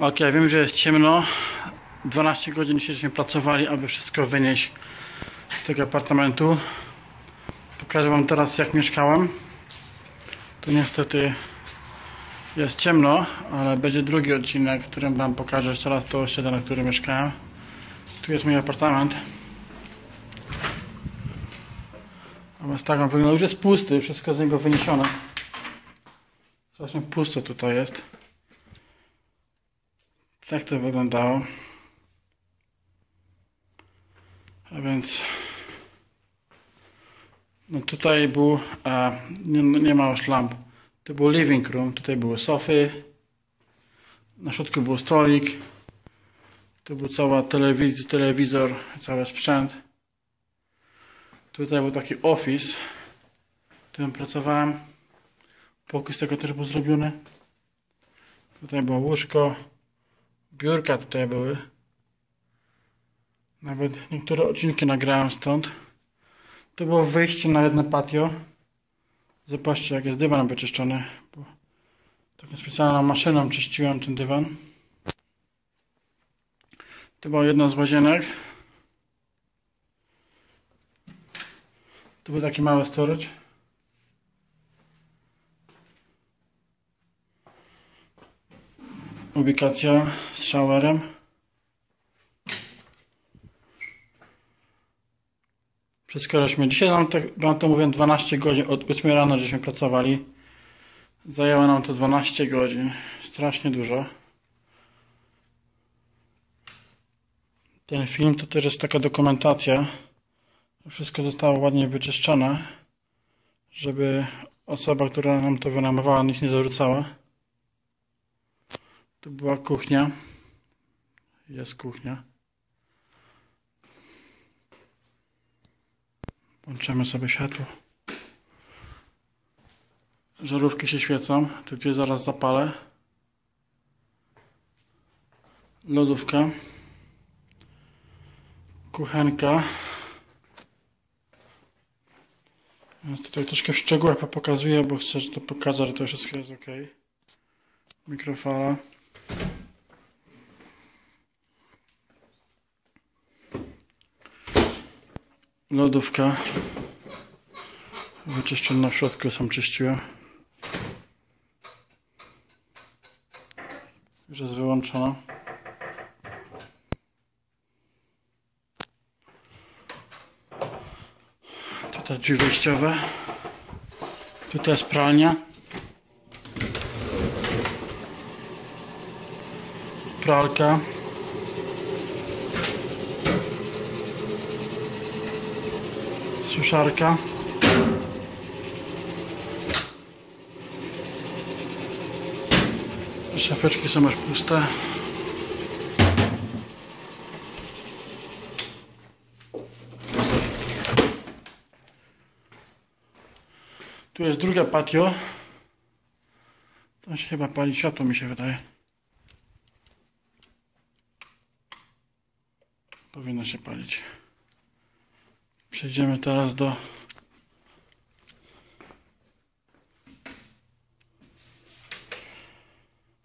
Ok, wiem, że jest ciemno. 12 godzin siedzieliśmy pracowali, aby wszystko wynieść z tego apartamentu. Pokażę Wam teraz, jak mieszkałem. Tu niestety jest ciemno, ale będzie drugi odcinek, w którym Wam pokażę jeszcze raz to osiedle, na którym mieszkałem. Tu jest mój apartament. Więc tak on wygląda. Już jest pusty, wszystko z niego wyniesione. Strasznie pusto tutaj jest. Tak to wyglądało. A więc no tutaj był a, nie, nie ma już lamp. To był living room, tutaj były sofy. Na środku był stolik. Tu był cała telewiz telewizor, cały sprzęt. Tutaj był taki office, w którym pracowałem. Pokój z tego też był zrobiony. Tutaj było łóżko. Biurka tutaj były. Nawet niektóre odcinki nagrałem stąd. To było wyjście na jedno patio. Zobaczcie jak jest dywan wyczyszczony. Bo taką specjalną maszyną czyściłem ten dywan. To była jedna z łazienek. To był taki mały storage. Ubikacja z showerem. Wszystko żeśmy. Dzisiaj nam to, wam to mówię 12 godzin. Od 8 rano żeśmy pracowali. Zajęło nam to 12 godzin. Strasznie dużo. Ten film to też jest taka dokumentacja. Wszystko zostało ładnie wyczyszczone, żeby osoba, która nam to wynajmowała, nic nie zarzucała. Tu była kuchnia. Jest kuchnia. Włączymy sobie światło. Żarówki się świecą. Tu gdzie zaraz zapalę. Lodówka. Kuchenka. Więc tutaj troszkę w szczegółach pokazuję, bo chcę że to pokazać, że to wszystko jest ok. Mikrofala. Lodówka. Wyczyszczona w środku, sam czyściłem. Już jest wyłączona. Tutaj drzwi wejściowe. Tutaj jest pralnia. Pralka. Suszarka. Szafeczki są już puste. Tu jest druga patio. To się chyba pali światło, mi się wydaje. Powinno się palić. Przejdziemy teraz do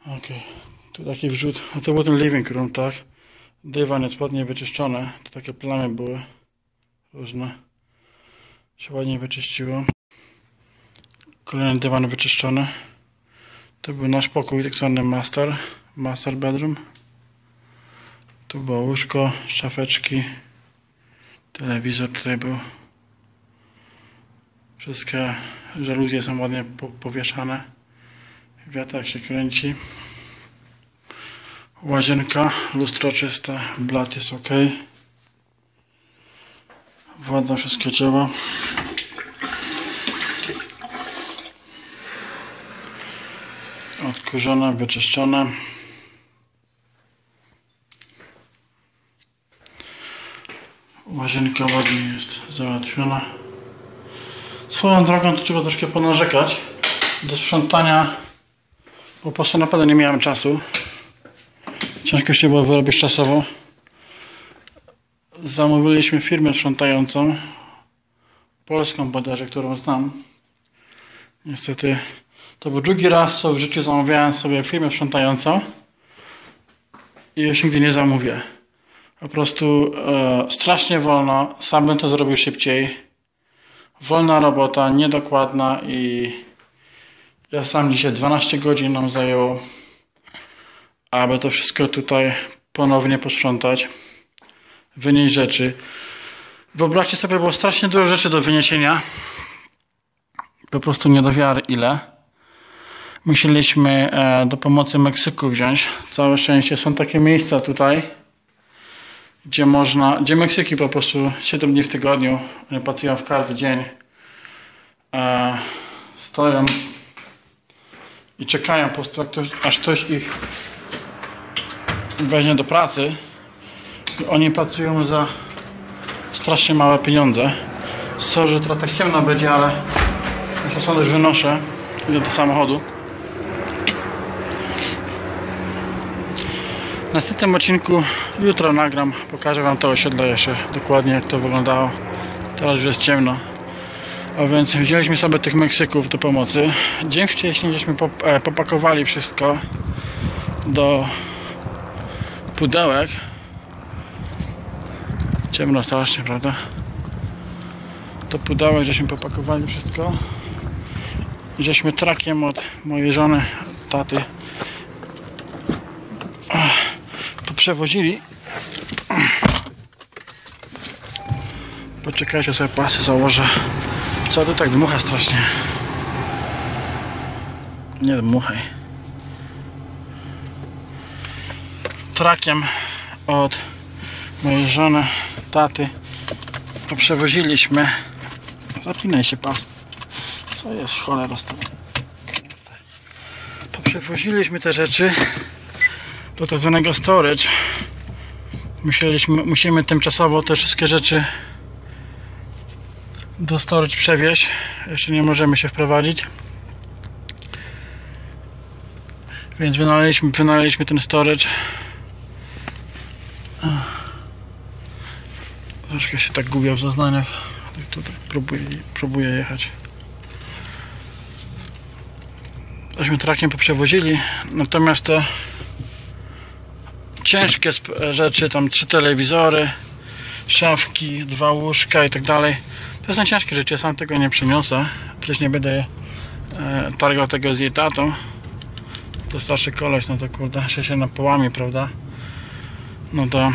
Ok, tu taki wrzut. A to był ten living room, tak? Dywan jest ładnie wyczyszczony. To takie plamy były różne. Się ładnie wyczyściło. Kolejny dywan wyczyszczony. To był nasz pokój, tak zwany master, master bedroom. Tu było łóżko, szafeczki, telewizor tutaj był. Wszystkie żaluzje są ładnie po powieszane. Wiatrak się kręci. Łazienka, lustro czyste, blat jest ok. Woda wszystkie działa. Odkurzone, wyczyszczone. Łazienka ładnie jest załatwiona. Swoją drogą to trzeba troszkę ponarzekać. Do sprzątania po prostu naprawdę nie miałem czasu. Ciężko się było wyrobić czasowo. Zamówiliśmy firmę sprzątającą. Polską bodajże, którą znam. Niestety to był drugi raz, co w życiu zamawiałem sobie firmę sprzątającą. i już nigdy nie zamówię. Po prostu e, strasznie wolno, sam bym to zrobił szybciej. Wolna robota, niedokładna i ja sam dzisiaj 12 godzin nam zajęło, aby to wszystko tutaj ponownie posprzątać, wynieść rzeczy. Wyobraźcie sobie, było strasznie dużo rzeczy do wyniesienia. Po prostu nie do wiary ile. Musieliśmy e, do pomocy Meksyku wziąć. Całe szczęście są takie miejsca tutaj, gdzie można, gdzie Meksyki po prostu 7 dni w tygodniu, oni pracują w każdy dzień, e, stoją i czekają po prostu, ktoś, aż ktoś ich weźmie do pracy. I oni pracują za strasznie małe pieniądze. Sorry, że teraz tak ciemno będzie, ale ja się już wynoszę. Idę do samochodu. W następnym odcinku jutro nagram, pokażę wam to osiedle jeszcze dokładnie jak to wyglądało. Teraz już jest ciemno. A więc wzięliśmy sobie tych Meksyków do pomocy. Dzień wcześniej żeśmy e, popakowali wszystko do pudełek. Ciemno strasznie, prawda? Do pudełek żeśmy popakowali wszystko. I żeśmy trakiem od mojej żony, taty przewozili. Poczekajcie sobie pasy założę. Co tu tak dmucha strasznie? Nie dmuchaj. Trakiem od mojej żony, taty poprzewoziliśmy. Zapinaj się pas. Co jest cholera z? Poprzewoziliśmy te rzeczy do tak zwanego storage. Musieliśmy, musimy tymczasowo te wszystkie rzeczy do storage przewieźć. Jeszcze nie możemy się wprowadzić. Więc wynaleźliśmy, wynaleźliśmy ten storage. Troszkę się tak gubię w zaznaniach tak tutaj próbuję, próbuję jechać. Tośmy trakiem poprzewozili. Natomiast te ciężkie rzeczy, tam trzy telewizory, szafki, dwa łóżka i tak dalej. To są ciężkie rzeczy, ja sam tego nie przyniosę. Przecież nie będę e, targał tego z jej tatą. To starszy koleś, no to kurde, się się napołami, prawda? No to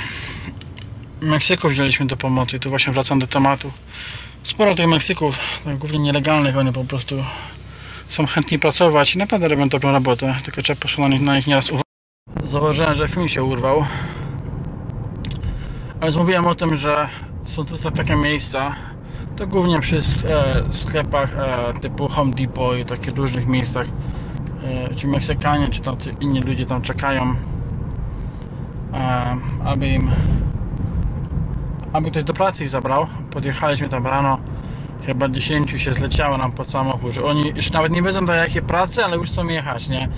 Meksyku wzięliśmy do pomocy tu właśnie wracam do tematu. Sporo tych Meksyków, tak, głównie nielegalnych, oni po prostu są chętni pracować i naprawdę robią dobrą robotę, tylko trzeba po na nich nieraz uważać zauważyłem, że film się urwał. A mówiłem o tym, że są tutaj takie miejsca, to głównie przy e, sklepach e, typu Home Depot i takich różnych miejscach. E, ci Meksykanie czy tam inni ludzie tam czekają aby im aby ktoś do pracy ich zabrał. Podjechaliśmy tam rano. Chyba 10 się zleciało nam pod samochód że oni już nawet nie wiedzą do jakiej pracy ale już chcą jechać nie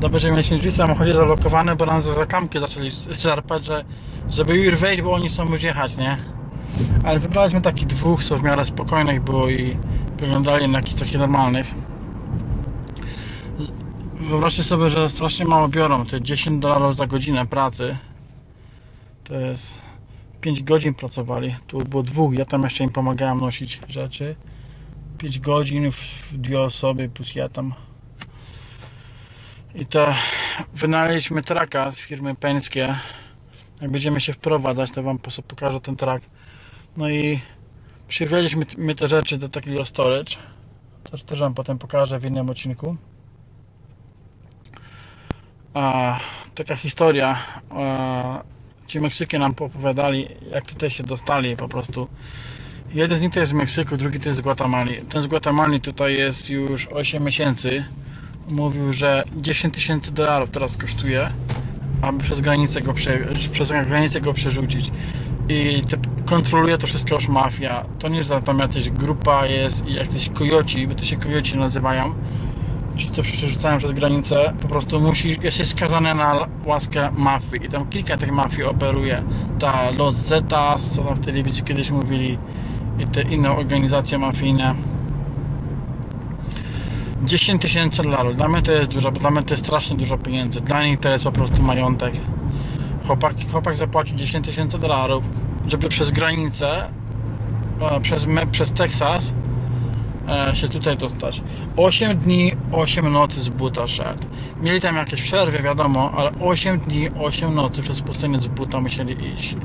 Dobrze, że mieliśmy drzwi w samochodzie zablokowane, bo nam za zakamki zaczęli czerpać, że, żeby już wejść, bo oni chcą już jechać, nie? Ale wybraliśmy takich dwóch, co w miarę spokojnych było i wyglądali na jakichś takich normalnych. Wyobraźcie sobie, że strasznie mało biorą, te 10 dolarów za godzinę pracy. To jest 5 godzin pracowali, tu było dwóch, ja tam jeszcze im pomagałem nosić rzeczy. 5 godzin w dwie osoby plus ja tam i to wynaleźliśmy traka z firmy Peńskie. Jak będziemy się wprowadzać, to Wam pokażę ten trak. No i przywieźliśmy my te rzeczy do takiego storage. To też Wam potem pokażę w innym odcinku. A, taka historia. A, ci Meksyki nam opowiadali, jak tutaj się dostali po prostu. Jeden z nich to jest z Meksyku, drugi to jest z Guatemali. Ten z Guatemali tutaj jest już 8 miesięcy mówił, że 10 tysięcy dolarów teraz kosztuje, aby przez granicę go, prze, przez granicę go przerzucić. I te, kontroluje to wszystko już mafia. To nie jest tam jakaś grupa jest i jakieś kojoci, bo to się kojoci nazywają. Ci, co przerzucają przez granicę, po prostu musi, jesteś skazany na łaskę mafii. I tam kilka tych mafii operuje. Ta Los Zetas, co tam w telewizji kiedyś mówili, i te inne organizacje mafijne 10 tysięcy dolarów. Dla mnie to jest dużo, bo dla mnie to jest strasznie dużo pieniędzy. Dla nich to jest po prostu majątek. Chłopak, chłopak zapłacił 10 tysięcy dolarów, żeby przez granicę, e, przez, przez Teksas e, się tutaj dostać. 8 dni, 8 nocy z buta szedł. Mieli tam jakieś przerwy, wiadomo, ale 8 dni, 8 nocy przez pustynię z buta musieli iść.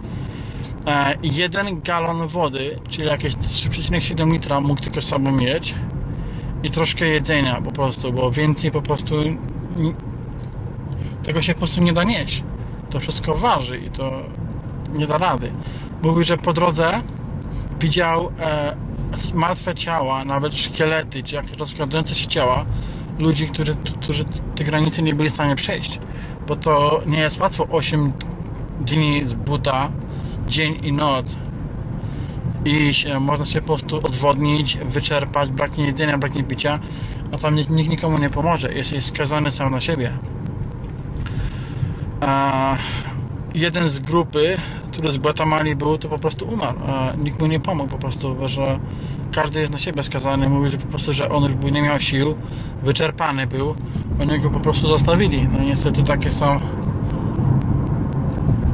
E, jeden galon wody, czyli jakieś 3,7 litra mógł tylko z sobą mieć i troszkę jedzenia po prostu, bo więcej po prostu tego się po prostu nie da nieść. To wszystko waży i to nie da rady. Mówił, że po drodze widział e, martwe ciała, nawet szkielety, czy jakieś rozkładające się ciała ludzi, którzy, którzy te granice nie byli w stanie przejść. Bo to nie jest łatwo 8 dni z buta, dzień i noc. I e, można się po prostu odwodnić, wyczerpać, braknie jedzenia, braknie picia, a tam nikt, nikt nikomu nie pomoże. Jesteś skazany sam na siebie. A jeden z grupy, który z Guatemala był, to po prostu umarł. A nikt mu nie pomógł po prostu, że każdy jest na siebie skazany. Mówi, że po prostu, że on już nie miał sił, wyczerpany był. Oni go po prostu zostawili. No niestety takie są.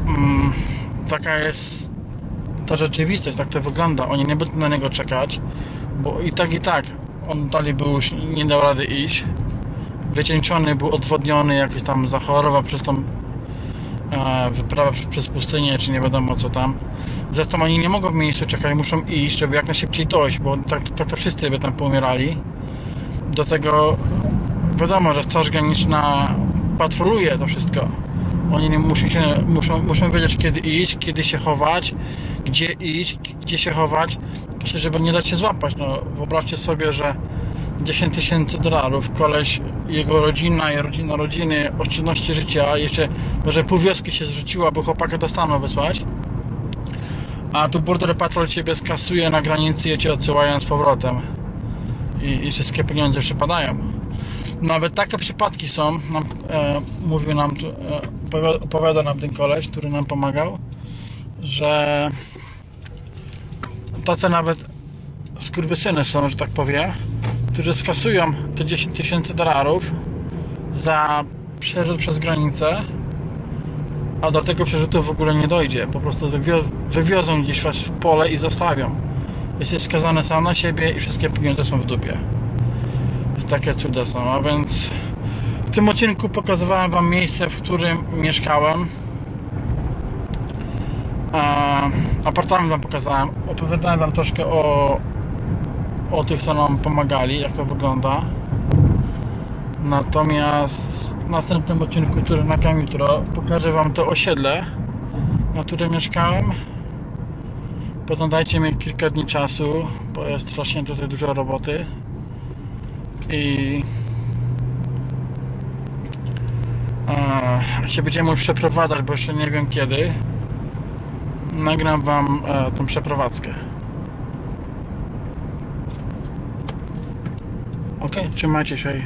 Mm, taka jest ta rzeczywistość, tak to wygląda. Oni nie będą na niego czekać, bo i tak, i tak on dalej był już, nie dał rady iść. Wycieńczony, był odwodniony, jakoś tam zachorował przez tą e, wyprawę przez pustynię, czy nie wiadomo co tam. Zresztą oni nie mogą w miejscu czekać, muszą iść, żeby jak najszybciej dojść, bo tak, tak to wszyscy by tam poumierali. Do tego wiadomo, że Straż Graniczna patroluje to wszystko. Oni nie muszą, się, muszą, muszą wiedzieć kiedy iść, kiedy się chować, gdzie iść, gdzie się chować, żeby nie dać się złapać. No, wyobraźcie sobie, że 10 tysięcy dolarów, koleś, jego rodzina i rodzina rodziny, oszczędności życia, jeszcze może pół wioski się zrzuciła, bo chłopaka do Stanu wysłać. A tu Border Patrol ciebie skasuje na granicy i cię odsyłają z powrotem. I, i wszystkie pieniądze przypadają. Nawet takie przypadki są, nam, e, mówił nam, e, opowiada, opowiada nam ten koleś, który nam pomagał, że tacy nawet skurwysyny są, że tak powiem, którzy skasują te 10 tysięcy dolarów za przerzut przez granicę, a do tego przerzutu w ogóle nie dojdzie. Po prostu wywio- wywiozą gdzieś w pole i zostawią. Jesteś skazany sam na siebie i wszystkie pieniądze są w dupie. Takie cuda są, a więc w tym odcinku pokazywałem wam miejsce, w którym mieszkałem. A, apartament wam pokazałem. Opowiadałem wam troszkę o, o tych, co nam pomagali, jak to wygląda. Natomiast w następnym odcinku, który nagram jutro, pokażę wam to osiedle, na którym mieszkałem. Potem dajcie mi kilka dni czasu, bo jest strasznie tutaj dużo roboty. I się będziemy przeprowadzać, bo jeszcze nie wiem kiedy. Nagram wam e, tą przeprowadzkę. Ok, trzymajcie się.